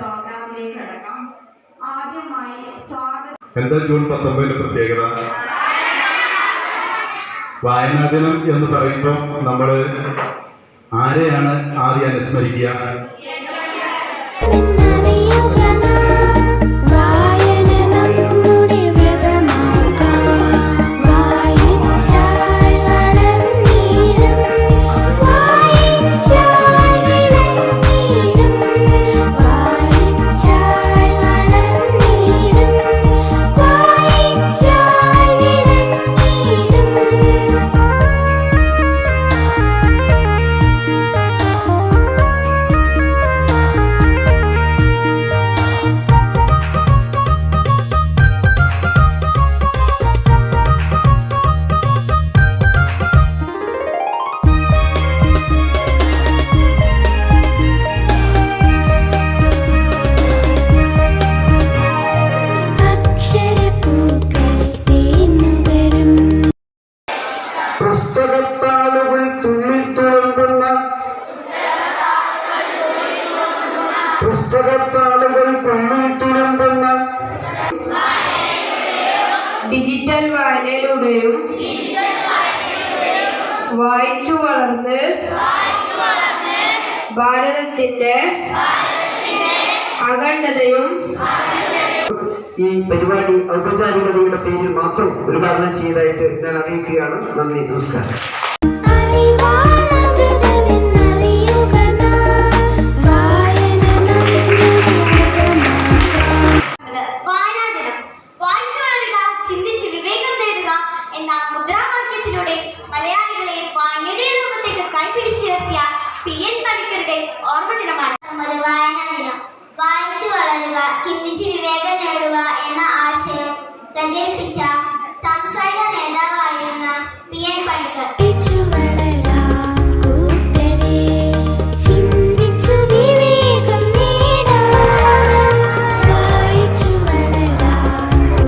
പ്രോഗ്രാമിലേക്ക് കടക്കാം. സ്വാഗതം. എന്താ ജൂൺ പത്തൊമ്പതിന്റെ പ്രത്യേകത. വായനാ ദിനം എന്ന് പറയുമ്പോൾ നമ്മൾ ആരെയാണ് ആദ്യം അനുസ്മരിക്കുക? തുളുമ്പുന്ന ഡിജിറ്റൽ വായനയിലൂടെയും വായിച്ചു വളർന്ന് ഭാരതത്തിന്റെ അഖണ്ഡതയും ഈ പരിപാടി ഔപചാരികതയുടെ പേരിൽ മാത്രം ഉദ്ഘാടനം ചെയ്തതായിട്ട് ഞാൻ അറിയിക്കുകയാണ്. നന്ദി നമസ്കാരം. el